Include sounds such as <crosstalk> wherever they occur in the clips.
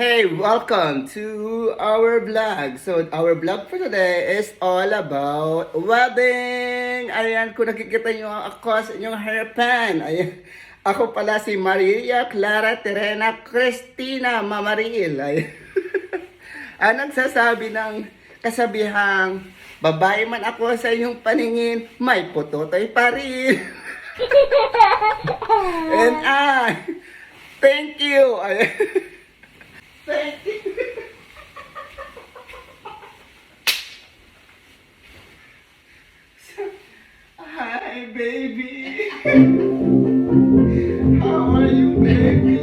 welcome to our vlog. So, our vlog for today is all about wedding. Ayan, kung nakikita nyo ako sa inyong harapan. Ayan, ako pala si Maria Clara Terena Cristina Mamaril. Ayan. <laughs> Ang nagsasabi ng kasabihang, babae man ako sa inyong paningin, may putotoy pa rin. <laughs> And I, thank you. Ayan. <laughs> Thank you. Hi, baby. How are you, baby?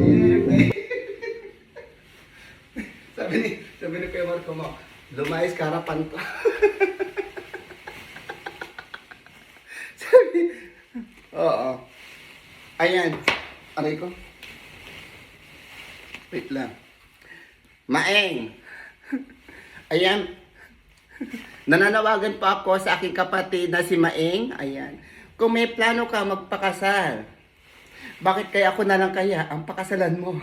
Yeah, baby. sabi ni, sabi ni Kuya Marco mo, lumayas ka harapan ko. <laughs> sabi, oo. Ayan. Aray ko. Wait lang. Maeng. Ayan. Nananawagan pa ako sa aking kapatid na si Maeng. Ayan. Kung may plano ka magpakasal, bakit kaya ako na lang kaya ang pakasalan mo? <laughs>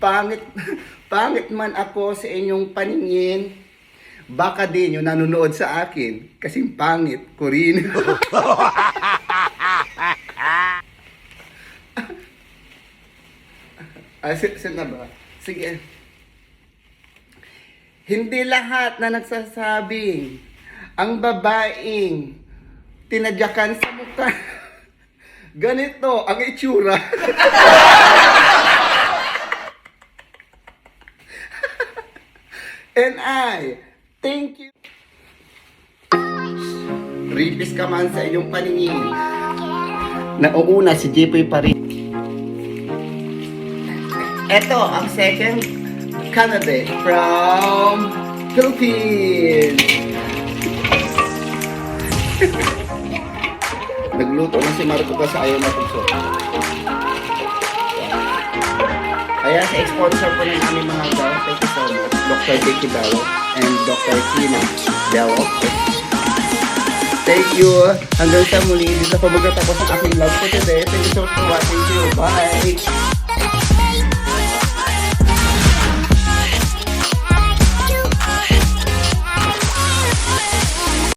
pangit, pangit man ako sa inyong paningin, baka din yung nanonood sa akin, kasing pangit ko <laughs> rin. Ah, si- saan na ba? Sige. Hindi lahat na nagsasabing ang babaeng tinadyakan sa mukha. <laughs> Ganito ang itsura. <laughs> And I, thank you. Ripis ka man sa iyong paningin. Nauuna si Jepoy pa rin. Ito ang second candidate from Philippines. <laughs> Nagluto na si Marco kasi ayaw na puso. Kaya sa sponsor po ng aming mga gawa, thank you so much. Dr. Vicky Bello and Dr. Tina Bello. Thank you. Hanggang sa muli, dito po magtatapos ang aking vlog for today. Thank you so much for watching. Bye!